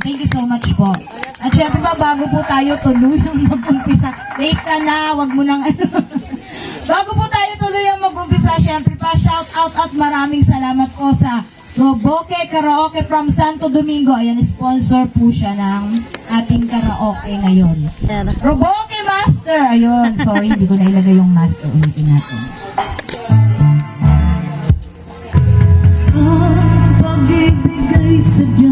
Thank you so much po. At syempre pa, bago po tayo tuluyang mag-umpisa, wait ka na, wag mo nang ano. bago po tayo tuluyang mag-umpisa, syempre pa, shout out at maraming salamat po sa Roboke Karaoke from Santo Domingo. Ayan, sponsor po siya ng ating karaoke ngayon. Roboke Master! Ayun, sorry, hindi ko nailagay yung master. Ulitin natin. Ang pag-ibigay sadyang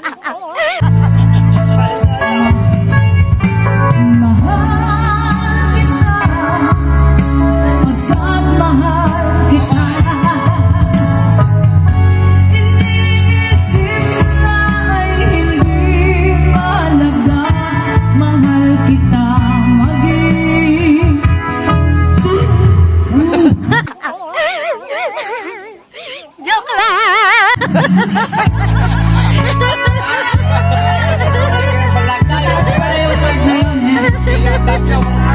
Malakay. Malakay. Malakay.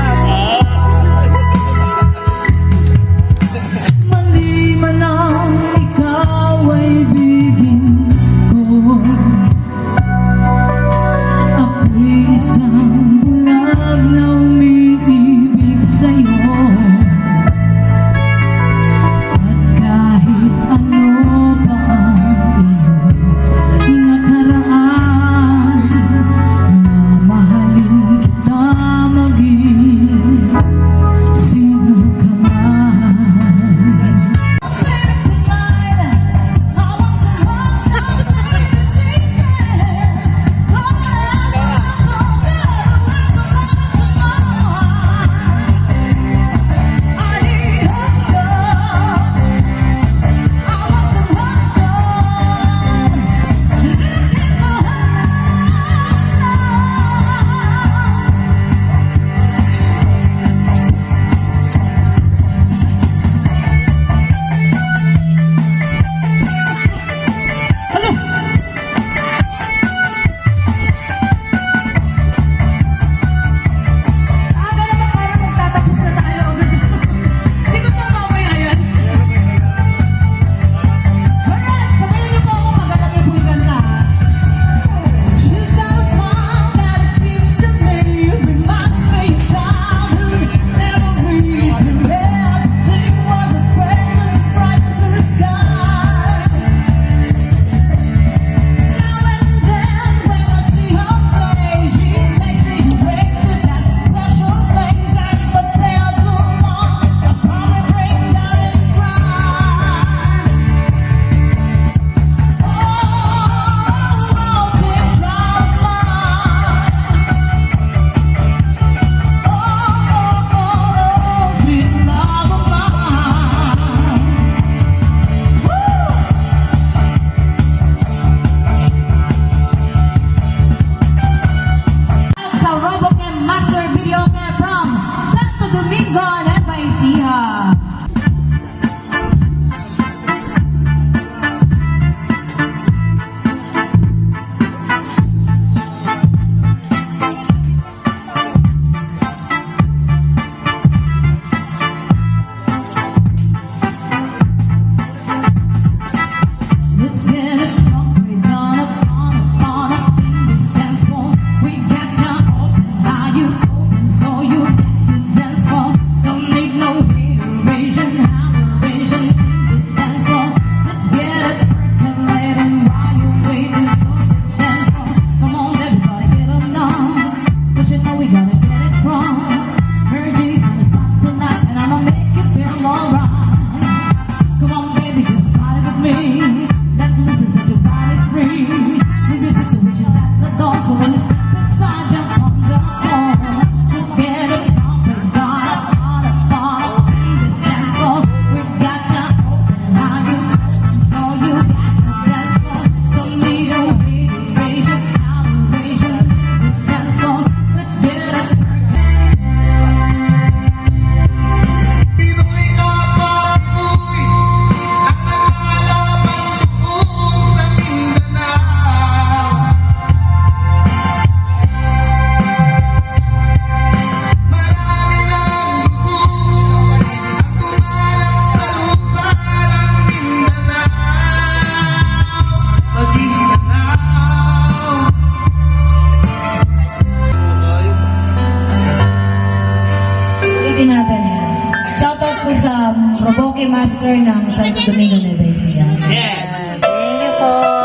Poke Master ng Santo Domingo, Nueva Ecija. Yeah. Thank you po.